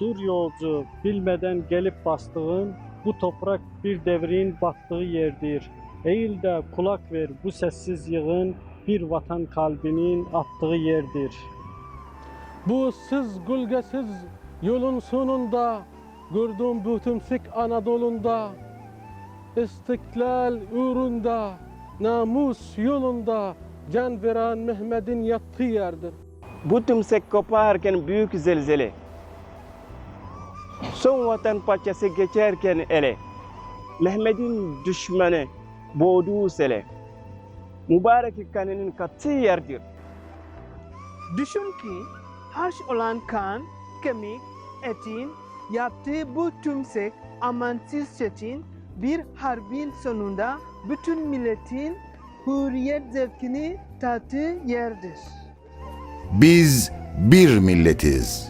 Dur yolcu, bilmeden gelip bastığın bu toprak bir devrin battığı yerdir. Eğil de kulak ver bu sessiz yığın bir vatan kalbinin attığı yerdir. Bu ıssız gölgesiz yolun sonunda gördüğüm bu tümsek Anadolu'nda İstiklal uğrunda namus yolunda can veren Mehmet'in yattığı yerdir. Bu tümsek koparken büyük zelzele. Son vatan parçası geçerken ele. Mehmet'in düşmanı boğduğu sele. Mübarek kanının katı yerdir. Düşün ki harç olan kan, kemik, etin yaptığı bu tümsek amansız çetin bir harbin sonunda bütün milletin hürriyet zevkini tattığı yerdir. Biz bir milletiz.